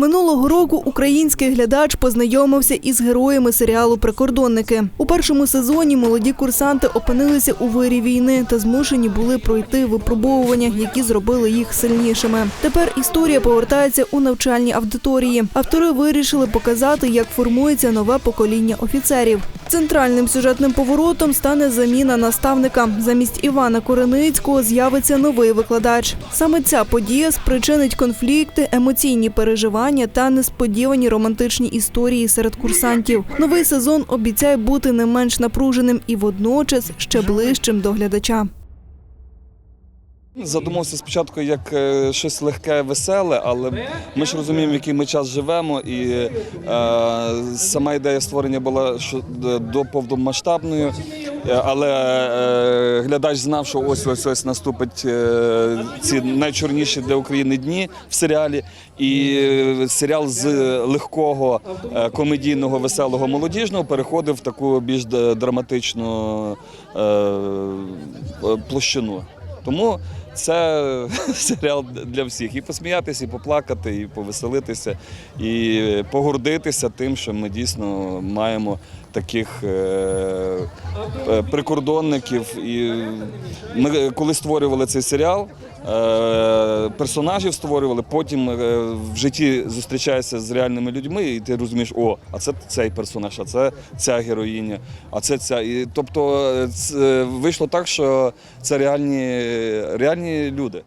Минулого року український глядач познайомився із героями серіалу Прикордонники. У першому сезоні молоді курсанти опинилися у вирі війни та змушені були пройти випробовування, які зробили їх сильнішими. Тепер історія повертається у навчальні аудиторії. Автори вирішили показати, як формується нове покоління офіцерів. Центральним сюжетним поворотом стане заміна наставника. Замість Івана Кореницького з'явиться новий викладач. Саме ця подія спричинить конфлікти, емоційні переживання та несподівані романтичні історії серед курсантів. Новий сезон обіцяє бути не менш напруженим і водночас ще ближчим до глядача. Задумався спочатку як е, щось легке, веселе, але ми ж розуміємо, в який ми час живемо, і е, сама ідея створення була що до повномасштабною, Е, але е, глядач знав, що ось ось ось наступить е, ці найчорніші для України дні в серіалі. І е, серіал з легкого комедійного, веселого, молодіжного переходив в таку більш драматичну е, площину. Тому це серіал для всіх. І посміятися, і поплакати, і повеселитися, і погордитися тим, що ми дійсно маємо таких е, е, прикордонників. І ми коли створювали цей серіал, е, персонажів створювали, потім е, в житті зустрічаєшся з реальними людьми, і ти розумієш, о, а це цей персонаж, а це ця героїня, а це ця. І, тобто е, це, вийшло так, що це реальні, реальні люди.